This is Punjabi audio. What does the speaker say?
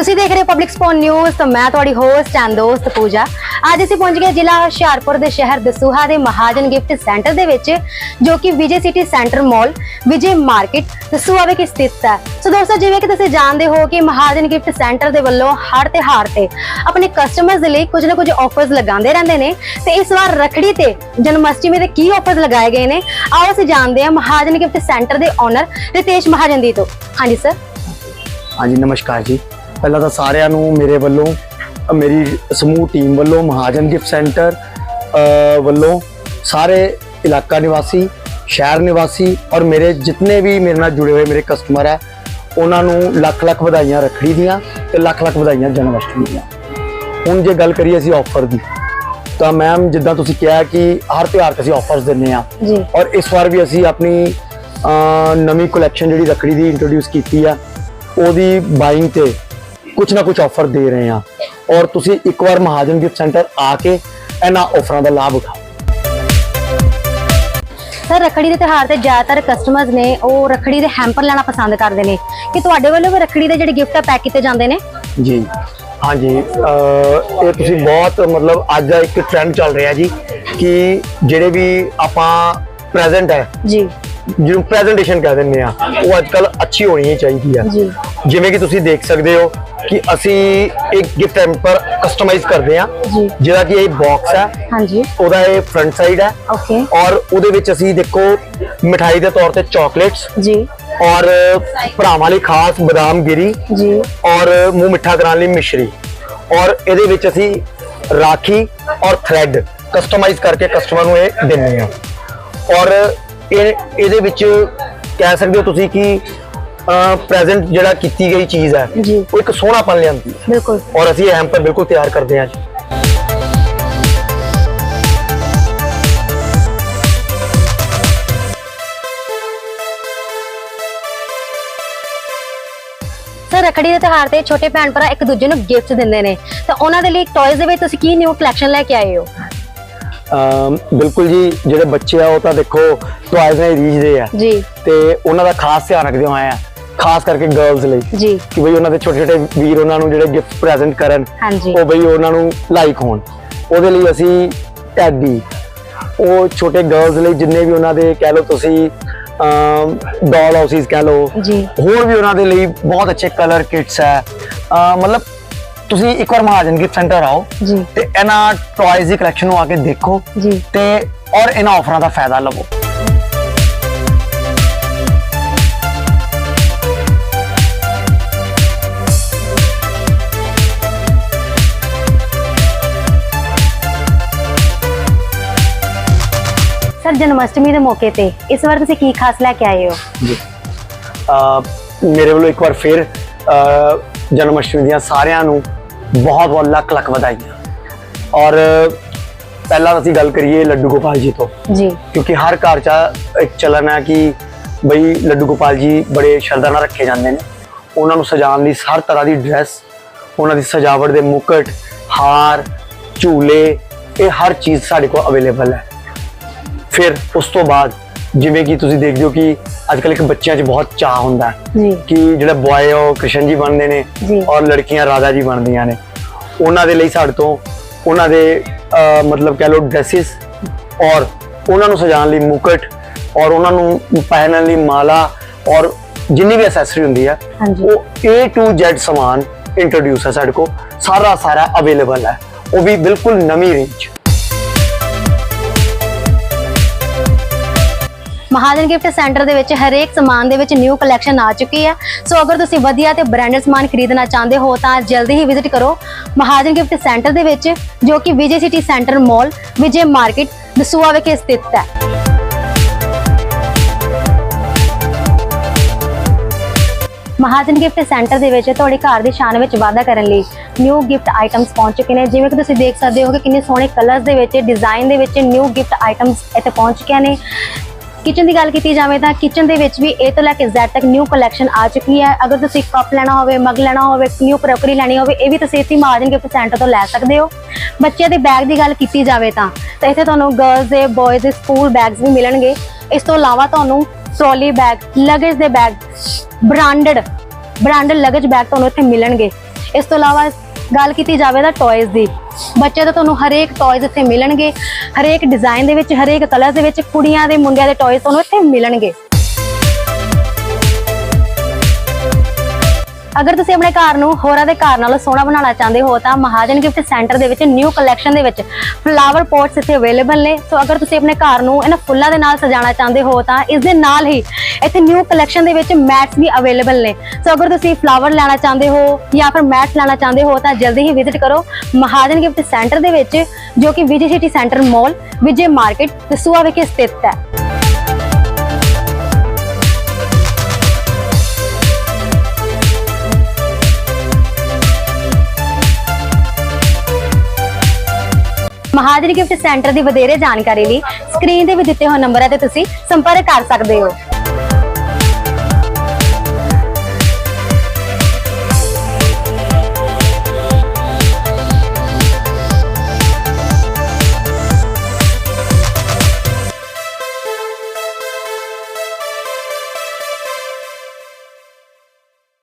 ਤੁਸੀਂ ਦੇਖ ਰਹੇ ਹੋ ਪਬਲਿਕ ਸਪੋਨ ਨਿਊਜ਼ ਤੇ ਮੈਂ ਤੁਹਾਡੀ ਹੋਸਟ ਐਂਡ ਦੋਸਤ ਪੂਜਾ। ਅੱਜ ਅਸੀਂ ਪਹੁੰਚ ਗਏ ਜ਼ਿਲ੍ਹਾ ਹੁਸ਼ਿਆਰਪੁਰ ਦੇ ਸ਼ਹਿਰ ਦਸੂਹਾ ਦੇ ਮਹਾਜਨ ਗਿਫਟ ਸੈਂਟਰ ਦੇ ਵਿੱਚ, ਜੋ ਕਿ Vijay city centre mall, Vijay market, Dasuya ਵਿਖੇ ਸਥਿਤ ਹੈ। ਸੋ ਦੋਸਤੋ, ਜਿਵੇਂ ਕਿ ਤੁਸੀਂ ਜਾਣਦੇ ਹੋ ਕਿ ਮਹਾਜਨ ਗਿਫਟ ਸੈਂਟਰ ਦੇ ਵੱਲੋਂ ਹਰ ਤਿਉਹਾਰ ਤੇ ਆਪਣੇ ਕਸਟਮਰਸ ਦੇ ਲਈ ਕੁਝ ਨਾ ਕੁਝ ਆਫਰਸ ਲਗਾਉਂਦੇ ਰਹਿੰਦੇ ਨੇ, ਤੇ ਇਸ ਵਾਰ ਰਖੜੀ ਤੇ ਜਨਮਸ਼ਟਮੀ ਦੇ ਕੀ ਆਫਰਸ ਲਗਾਏ ਗਏ ਨੇ, ਆਓ ਅਸੀਂ ਜਾਣਦੇ ਹਾਂ ਮਹਾਜਨ ਗਿਫਟ ਸੈਂਟਰ ਦੇ ਓਨਰ ਰਿਤੇਸ਼ ਮਹਾਜਨ ਦੀ ਤੋਂ। ਹਾਂਜੀ ਸਰ ਹਾਂਜੀ, ਨਮਸਕਾਰ ਜੀ। ਪਹਿਲਾਂ ਤਾਂ ਸਾਰਿਆਂ ਨੂੰ ਮੇਰੇ ਵੱਲੋਂ ਮੇਰੀ ਸਮੂਹ ਟੀਮ ਵੱਲੋਂ ਮਹਾਜਨ ਗਿਫਟ ਸੈਂਟਰ ਵੱਲੋਂ ਸਾਰੇ ਇਲਾਕਾ ਨਿਵਾਸੀ ਸ਼ਹਿਰ ਨਿਵਾਸੀ ਔਰ ਮੇਰੇ ਜਿੰਨੇ ਵੀ ਮੇਰੇ ਨਾਲ ਜੁੜੇ ਹੋਏ ਮੇਰੇ ਕਸਟਮਰ ਹੈ ਉਹਨਾਂ ਨੂੰ ਲੱਖ ਲੱਖ ਵਧਾਈਆਂ ਰੱਖੜੀ ਦੀਆਂ ਤੇ ਲੱਖ ਲੱਖ ਵਧਾਈਆਂ ਜਨਮ ਅਸ਼ਟਮੀ ਦੀਆਂ। ਹੁਣ ਜੇ ਗੱਲ ਕਰੀਏ ਅਸੀਂ ਆਫਰ ਦੀ ਤਾਂ ਮੈਮ ਜਿੱਦਾਂ ਤੁਸੀਂ ਕਿਹਾ ਕਿ ਹਰ ਤਿਉਹਾਰ ਤੇ ਅਸੀਂ ਆਫਰਸ ਦਿੰਨੇ ਆ ਔਰ ਇਸ ਵਾਰ ਵੀ ਅਸੀਂ ਆਪਣੀ ਨਵੀਂ ਕਲੈਕਸ਼ਨ ਜਿਹੜੀ ਰੱਖੜੀ ਦੀ ਇੰਟਰੋਡਿਊਸ ਕੀਤੀ ਆ ਉਹਦੀ ਬਾਇੰਗ ਤੇ ਕੁਝ ਨਾ ਕੁਝ ਆਫਰ ਦੇ ਰਹੇ ਆ ਔਰ ਤੁਸੀਂ ਇੱਕ ਵਾਰ ਮਹਾਜਨ ਗਿਫਟ ਸੈਂਟਰ ਆ ਕੇ ਇਹਨਾਂ ਆਫਰਾਂ ਦਾ ਲਾਭ ਉਠਾਓ। ਸਰ ਰੱਖੜੀ ਦੇ ਤਿਉਹਾਰ ਤੇ ਜ਼ਿਆਦਾਤਰ ਕਸਟਮਰਸ ਨੇ ਉਹ ਰੱਖੜੀ ਦੇ ਹੈਂਪਰ ਲੈਣਾ ਪਸੰਦ ਕਰਦੇ ਨੇ। ਕਿ ਤੁਹਾਡੇ ਵੱਲੋਂ ਵੀ ਰੱਖੜੀ ਦੇ ਜਿਹੜੇ ਗਿਫਟ ਆ ਪੈਕ ਕੀਤੇ ਜਾਂਦੇ ਨੇ? ਜੀ। ਹਾਂਜੀ ਇਹ ਤੁਸੀਂ ਬਹੁਤ ਮਤਲਬ ਅੱਜ ਦਾ ਇੱਕ ਟ੍ਰੈਂਡ ਚੱਲ ਰਿਹਾ ਜੀ ਕਿ ਜਿਹੜੇ ਵੀ ਆਪਾਂ ਪ੍ਰੈਜ਼ੈਂਟ ਹੈ ਜੀ। ਜਿਹਨੂੰ ਪ੍ਰੈਜੈਂਟੇਸ਼ਨ ਕਹਿ ਦਿੰਦੇ ਆ ਉਹ ਅੱਜ ਕੱਲ ਅੱਛੀ ਹੋਣੀ ਹੀ ਚਾਹੀਦੀ ਆ ਜੀ। ਜਿਵੇਂ ਕਿ ਤੁਸੀਂ ਦੇਖ ਸਕਦੇ ਹੋ ਕਿ ਅਸੀਂ ਇੱਕ ਗਿਫਟ ਹੈਂਪਰ ਕਸਟਮਾਈਜ਼ ਕਰਦੇ ਆ ਜੀ। ਜਿਹੜਾ ਕਿ ਇਹ ਬਾਕਸ ਹੈ। ਹਾਂਜੀ। ਉਹਦਾ ਇਹ ਫਰੰਟ ਸਾਈਡ ਹੈ। ਓਕੇ ਔਰ ਉਹਦੇ ਵਿੱਚ ਅਸੀਂ ਦੇਖੋ ਮਿਠਾਈ ਦੇ ਤੌਰ ਤੇ ਚਾਕਲੇਟਸ ਜੀ। ਔਰ ਭਰਾਵਾਂ ਲਈ ਖਾਸ ਬਦਾਮ ਗਿਰੀ ਜੀ। ਔਰ ਮੂੰਹ ਮਿੱਠਾ ਕਰਾਉਣ ਲਈ ਮਿਸ਼ਰੀ। ਔਰ ਇਹਦੇ ਵਿੱਚ ਅਸੀਂ ਰਾਖੀ ਔਰ ਥ੍ਰੈਡ ਕਸਟਮਾਈਜ਼ ਕਰਕੇ ਕਸਟਮਰ ਨੂੰ ਇਹ ਦਿੰਦੇ ਆ ਔਰ ਇਹ ਇਹਦੇ ਵਿੱਚ ਕਹਿ ਸਕਦੇ ਹੋ ਤੁਸੀਂ ਕਿ ਪ੍ਰੈਜ਼ੈਂਟ ਜਿਹੜਾ ਕੀਤੀ ਗਈ ਚੀਜ਼ ਹੈ ਜੀ। ਉਹ ਇੱਕ ਸੋਹਣਾਪਨ ਲਿਆਂਦੀ ਹੈ। ਬਿਲਕੁਲ। ਔਰ ਅਸੀਂ ਇਹ ਹੈਂਪਰ ਬਿਲਕੁਲ ਤਿਆਰ ਕਰਦੇ ਹਾਂ ਜੀ। ਸਰ ਰੱਖੜੀ ਦੇ ਤਿਉਹਾਰ ਤੇ ਛੋਟੇ ਭੈਣ ਭਰਾ ਇੱਕ ਦੂਜੇ ਨੂੰ ਗਿਫਟ ਦਿੰਦੇ ਨੇ। ਤਾਂ ਉਹਨਾਂ ਦੇ ਲਈ ਟੌਇਜ਼ ਦੇ ਵਿੱਚ ਤੁਸੀਂ ਕੀ ਨਿਊ ਕਲੈਕਸ਼ਨ ਲੈ ਕੇ ਆਏ ਹੋ? ਅਮ ਬਿਲਕੁਲ ਜੀ ਜਿਹੜੇ ਬੱਚੇ ਆ ਉਹ ਤਾਂ ਦੇਖੋ ਟੁਆਇਜ਼ ਨਾਲ ਰੀਝਦੇ ਆ। ਜੀ। ਤੇ ਉਹਨਾਂ ਦਾ ਖਾਸ ਧਿਆਨ ਰੱਖਦੇ ਹੋਏ ਆ। ਖਾਸ ਕਰਕੇ ਗਰਲਸ ਲਈ ਜੀ। ਕਿ ਬਈ ਉਹਨਾਂ ਦੇ ਛੋਟੇ ਛੋਟੇ ਵੀਰ ਉਹਨਾਂ ਨੂੰ ਜਿਹੜੇ ਗਿਫਟ ਪ੍ਰੈਜ਼ੈਂਟ ਕਰਨ ਹਾਂਜੀ। ਉਹ ਬਈ ਉਹਨਾਂ ਨੂੰ ਲਾਈਕ ਹੋਣ। ਉਹਦੇ ਲਈ ਅਸੀਂ ਟੈਡੀ ਉਹ ਛੋਟੇ ਗਰਲਸ ਲਈ ਜਿੰਨੇ ਵੀ ਉਹਨਾਂ ਦੇ ਕਹਿ ਲਓ ਤੁਸੀਂ ਡਾਲ ਹਾਊਸਿਸ ਕਹਿ ਲਓ ਜੀ। ਹੋਰ ਵੀ ਉਹਨਾਂ ਦੇ ਲਈ ਬਹੁਤ ਅੱਛੇ ਕਲਰ ਕਿਟਸ ਹੈ। ਮਤਲਬ ਤੁਸੀਂ ਇੱਕ ਵਾਰ ਮਹਾਜਨ ਗਿਫਟ ਸੈਂਟਰ ਆਓ ਤੇ ਇਹਨਾਂ ਟੌਇਜ਼ ਦੀ ਕਲੈਕਸ਼ਨ ਨੂੰ ਆ ਕੇ ਦੇਖੋ ਤੇ ਔਰ ਇਹਨਾਂ ਆਫਰਾਂ ਦਾ ਫਾਇਦਾ ਲਵੋ। ਸਰ ਜਨਮਸ਼ਟਮੀ ਦੇ ਮੌਕੇ ਤੇ ਇਸ ਵਾਰ ਤੁਸੀਂ ਕੀ ਖਾਸ ਲੈ ਕੇ ਆਏ ਹੋ? ਜੀ। ਮੇਰੇ ਵੱਲੋਂ ਇੱਕ ਵਾਰ ਫਿਰ ਅਹ ਜਨਮ ਅਸ਼ਟਮੀ ਦੀਆਂ ਸਾਰਿਆਂ ਨੂੰ ਬਹੁਤ ਬਹੁਤ ਲੱਖ ਲੱਖ ਵਧਾਈਆਂ। ਔਰ ਪਹਿਲਾਂ ਅਸੀਂ ਗੱਲ ਕਰੀਏ ਲੱਡੂ ਗੋਪਾਲ ਜੀ ਤੋਂ। ਜੀ। ਕਿਉਂਕਿ ਹਰ ਘਰ 'ਚ ਇੱਕ ਚਲਨ ਹੈ ਕਿ ਬਈ ਲੱਡੂ ਗੋਪਾਲ ਜੀ ਬੜੇ ਸ਼ਰਧਾ ਨਾਲ ਰੱਖੇ ਜਾਂਦੇ ਨੇ। ਉਹਨਾਂ ਨੂੰ ਸਜਾਉਣ ਲਈ ਹਰ ਤਰ੍ਹਾਂ ਦੀ ਡਰੈਸ ਉਹਨਾਂ ਦੀ ਸਜਾਵਟ ਦੇ ਮੁਕਟ ਹਾਰ ਝੂਲੇ ਇਹ ਹਰ ਚੀਜ਼ ਸਾਡੇ ਕੋਲ ਅਵੇਲੇਬਲ ਹੈ। ਫਿਰ ਉਸ ਤੋਂ ਬਾਅਦ ਜਿਵੇਂ ਕਿ ਤੁਸੀਂ ਦੇਖਦੇ ਹੋ ਕਿ ਅੱਜ ਕੱਲ੍ਹ ਇੱਕ ਬੱਚਿਆਂ 'ਚ ਬਹੁਤ ਚਾਹ ਹੁੰਦਾ ਹੈ ਕਿ ਜਿਹੜਾ ਬॉय ਉਹ ਕ੍ਰਿਸ਼ਨ ਜੀ ਬਣਦੇ ਨੇ। ਔਰ ਲੜਕੀਆਂ ਰਾਧਾ ਜੀ ਬਣਦੀਆਂ ਨੇ। ਉਹਨਾਂ ਦੇ ਲਈ ਸਾਡੇ ਤੋਂ ਉਹਨਾਂ ਦੇ ਮਤਲਬ ਕਹਿ ਲਓ ਡਰੈਸਿਸ ਔਰ ਉਹਨਾਂ ਨੂੰ ਸਜਾਉਣ ਲਈ ਮੁਕਟ ਔਰ ਉਹਨਾਂ ਨੂੰ ਪਹਿਨਣ ਲਈ ਮਾਲਾ ਔਰ ਜਿੰਨੀ ਵੀ ਐਕਸੈਸਰੀ ਹੁੰਦੀ ਹੈ ਹਾਂਜੀ। ਉਹ A to Z ਸਮਾਨ ਇੰਟਰੋਡਿਊਸ ਹੈ ਸਾਡੇ ਕੋਲ। ਸਾਰਾ ਸਾਰਾ ਅਵੇਲੇਬਲ ਹੈ। ਉਹ ਵੀ ਬਿਲਕੁਲ ਨਵੀਂ ਰੇਂਜ ਮਹਾਜਨ ਗਿਫਟ ਸੈਂਟਰ ਦੇ ਵਿੱਚ ਹਰੇਕ ਸਮਾਨ ਦੇ ਵਿੱਚ ਨਿਊ ਕਲੈਕਸ਼ਨ ਆ ਚੁੱਕੀ ਹੈ ਸੋ ਅਗਰ ਤੁਸੀਂ ਵਧੀਆ ਤੇ ਬ੍ਰਾਂਡਡ ਸਮਾਨ ਖਰੀਦਣਾ ਚਾਹੁੰਦੇ ਹੋ, ਤਾਂ ਜਲਦੀ ਹੀ ਵਿਜ਼ਿਟ ਕਰੋ ਮਹਾਜਨ ਗਿਫਟ ਸੈਂਟਰ ਦੇ ਵਿੱਚ, ਜੋ ਕਿ Vijay city centre mall, Vijay market, Dasuya ਵਿਖੇ ਸਥਿਤ ਹੈ। ਮਹਾਜਨ ਗਿਫਟ ਸੈਂਟਰ ਦੇ ਵਿੱਚ ਤੁਹਾਡੇ ਘਰ ਦੀ ਸ਼ਾਨ ਵਿੱਚ ਵਾਧਾ ਕਰਨ ਲਈ ਨਿਊ ਗਿਫਟ ਆਈਟਮਸ ਪਹੁੰਚ ਚੁੱਕੇ ਨੇ। ਜਿਵੇਂ ਕਿ ਤੁਸੀਂ ਦੇਖ ਸਕਦੇ ਹੋ ਕਿ ਕਿੰਨੇ ਸੋਹਣੇ ਕਲਰਸ ਦੇ ਵਿੱਚ ਡਿਜ਼ਾਈਨ ਦੇ ਵਿੱਚ ਨਿਊ ਗਿਫਟ ਆਈਟਮਸ ਇੱਥੇ ਪਹੁੰਚ ਚੁੱਕੀਆਂ ਨੇ। ਕਿਚਨ ਦੀ ਗੱਲ ਕੀਤੀ ਜਾਵੇ ਤਾਂ ਕਿਚਨ ਦੇ ਵਿੱਚ ਵੀ A ਤੋਂ ਲੈ ਕੇ Z ਤੱਕ ਨਿਊ ਕਲੈਕਸ਼ਨ ਆ ਚੁੱਕੀ ਹੈ। ਅਗਰ ਤੁਸੀਂ ਕੱਪ ਲੈਣਾ ਹੋਵੇ ਮਗ ਲੈਣਾ ਹੋਵੇ ਨਿਊ ਕਰੋਕਰੀ ਲੈਣੀ ਹੋਵੇ, ਇਹ ਵੀ ਤੁਸੀਂ ਇੱਥੇ ਮਹਾਜਨ ਗਿਫਟ ਪਰਸੈਂਟ ਤੋਂ ਲੈ ਸਕਦੇ ਹੋ। ਬੱਚਿਆਂ ਦੇ ਬੈਗ ਦੀ ਗੱਲ ਕੀਤੀ ਜਾਵੇ ਤਾਂ ਤਾਂ ਇੱਥੇ ਤੁਹਾਨੂੰ ਗਰਲਸ ਦੇ ਬॉयਜ਼ ਦੇ ਸਕੂਲ ਬੈਗਸ ਵੀ ਮਿਲਣਗੇ। ਇਸ ਤੋਂ ਇਲਾਵਾ ਤੁਹਾਨੂੰ ਟਰੋਲੀ ਬੈਗ ਲਗੇਜ ਦੇ bag branded branded luggage bag ਤੁਹਾਨੂੰ ਇੱਥੇ ਮਿਲਣਗੇ। ਇਸ ਤੋਂ ਇਲਾਵਾ ਗੱਲ ਕੀਤੀ ਜਾਵੇ ਤਾਂ ਟੌਇਜ਼ ਦੀ ਬੱਚਿਆਂ ਦਾ ਤੁਹਾਨੂੰ ਹਰੇਕ ਟੌਇਜ਼ ਇੱਥੇ ਮਿਲਣਗੇ, ਹਰੇਕ ਡਿਜ਼ਾਈਨ ਦੇ ਵਿੱਚ, ਹਰੇਕ ਕਲਰ ਦੇ ਵਿੱਚ ਕੁੜੀਆਂ ਦੇ ਮੁੰਡਿਆਂ ਦੇ ਟੌਇਜ਼ ਤੁਹਾਨੂੰ ਇੱਥੇ ਮਿਲਣਗੇ। ਅਗਰ ਤੁਸੀਂ ਆਪਣੇ ਘਰ ਨੂੰ ਹੋਰਾਂ ਦੇ ਘਰ ਨਾਲੋਂ ਸੋਹਣਾ ਬਣਾਉਣਾ ਚਾਹੁੰਦੇ ਹੋ ਤਾਂ ਮਹਾਜਨ ਗਿਫਟ ਸੈਂਟਰ ਦੇ ਵਿੱਚ ਨਿਊ ਕਲੈਕਸ਼ਨ ਦੇ ਵਿੱਚ ਫਲਾਵਰ ਪੋਟਸ ਇੱਥੇ ਅਵੇਲੇਬਲ ਨੇ। ਸੋ ਅਗਰ ਤੁਸੀਂ ਆਪਣੇ ਘਰ ਨੂੰ ਇਹਨਾਂ ਫੁੱਲਾਂ ਦੇ ਨਾਲ ਸਜਾਉਣਾ ਚਾਹੁੰਦੇ ਹੋ ਤਾਂ ਇਸ ਦੇ ਨਾਲ ਹੀ ਇੱਥੇ ਨਿਊ ਕਲੈਕਸ਼ਨ ਦੇ ਵਿੱਚ ਮੈਟਸ ਵੀ ਅਵੇਲੇਬਲ ਨੇ। ਸੋ ਅਗਰ ਤੁਸੀਂ ਫਲਾਵਰ ਲੈਣਾ ਚਾਹੁੰਦੇ ਹੋ ਜਾਂ ਫਿਰ ਮੈਟਸ ਲੈਣਾ ਚਾਹੁੰਦੇ ਹੋ ਤਾਂ ਜਲਦੀ ਹੀ ਵਿਜ਼ਿਟ ਕਰੋ ਮਹਾਜਨ ਗਿਫਟ ਸੈਂਟਰ ਦੇ ਵਿੱਚ, ਜੋ ਕਿ Vijay city centre mall, Vijay market Dasuya ਵਿਖੇ ਸਥਿਤ ਹੈ। ਮਹਾਜਨ ਗਿਫਟ ਸੈਂਟਰ ਦੀ ਵਧੇਰੇ ਜਾਣਕਾਰੀ ਲਈ ਸਕਰੀਨ ਤੇ ਵੀ ਦਿੱਤੇ ਹੋਏ ਨੰਬਰਾਂ ਤੇ ਤੁਸੀਂ ਸੰਪਰਕ ਕਰ ਸਕਦੇ ਹੋ।